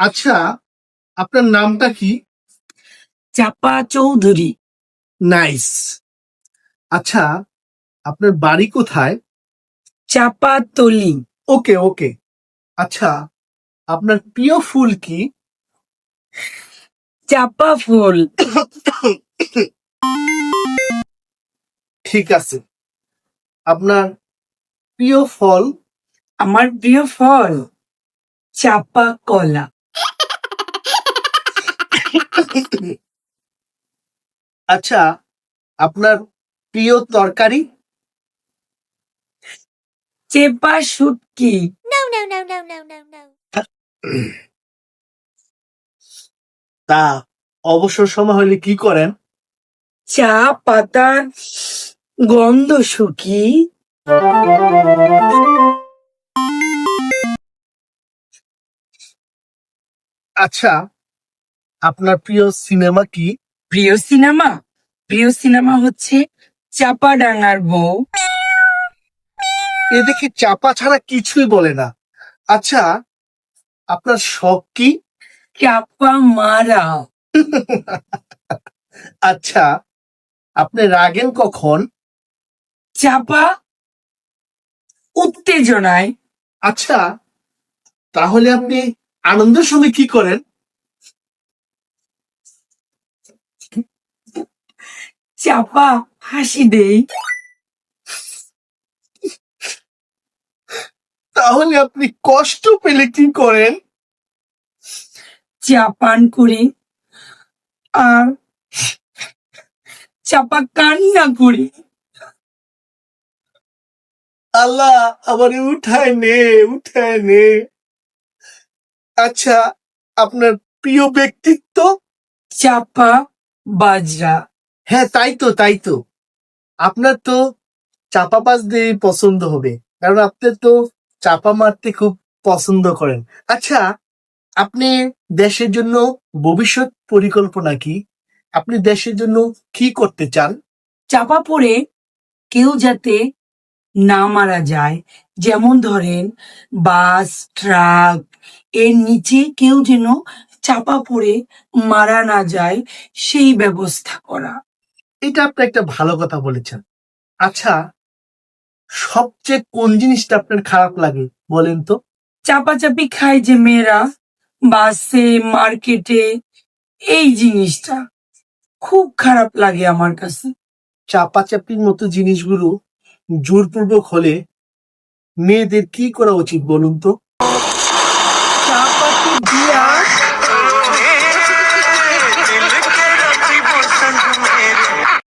আচ্ছা আপনার নামটা কি? চাপা চৌধুরী। নাইস। আচ্ছা আপনার বাড়ি কোথায়? চাপা তলি। ওকে ওকে। আচ্ছা আপনার প্রিয় ফুল কি? চাপা ফুল। ঠিক আছে। আপনার প্রিয় ফল? আমার প্রিয় ফল চাপা কলা। আচ্ছা আপনার প্রিয় তরকারি? চেপা শুটকি। No, no, no, no, no, no, no. তা অবসর সময় হলে কি করেন? চা পাতার গন্ধ শুকি। আচ্ছা আপনার প্রিয় সিনেমা কি? প্রিয় সিনেমা? প্রিয় সিনেমা হচ্ছে চাপা ডাঙার বউ। এ দেখে চাপা ছাড়া কিছুই বলে না। আচ্ছা আপনার শখ কি? চাপা মারা। আচ্ছা আপনি রাগেন কখন? চাপা উত্তেজনায়। আচ্ছা তাহলে আপনি আনন্দের সময় কি করেন? চাপা হাসি দেই তাহলে আপনি কষ্ট পেলে কি করেন? চা পান করি আর চাপা কান্না করি আল্লাহ আমার উঠায় নে উঠায় নে। আচ্ছা আপনার প্রিয় ব্যক্তিত্ব? চাপা বাজরা। হ্যাঁ তাই তো তাই তো। আপনার তো চাপা পাস দিয়ে পছন্দ হবে, কারণ আপনি তো চাপা মারতে খুব পছন্দ করেন। আচ্ছা আপনি দেশের জন্য ভবিষ্যৎ পরিকল্পনা কি? আপনি দেশের জন্য কি করতে চান? চাপা পড়ে কেউ যাতে না মারা যায়, যেমন ধরেন বাস, ট্রাক, এর নিচে কেউ যেন চাপা পড়ে মারা না যায়, সেই ব্যবস্থা করা। এটা আপনি একটা ভালো কথা বলেছেন। আচ্ছা সবচেয়ে কোন জিনিসটা আপনার খারাপ লাগে বলেন তো? চাপাচাপি খায় যে মেয়েরা বাসে মার্কেটে এই জিনিসটা খুব খারাপ লাগে আমার কাছে। চাপাচাপির মতো জিনিসগুলো জোরপূর্বক হলে মেয়েদের কি করা উচিত বলুন তো?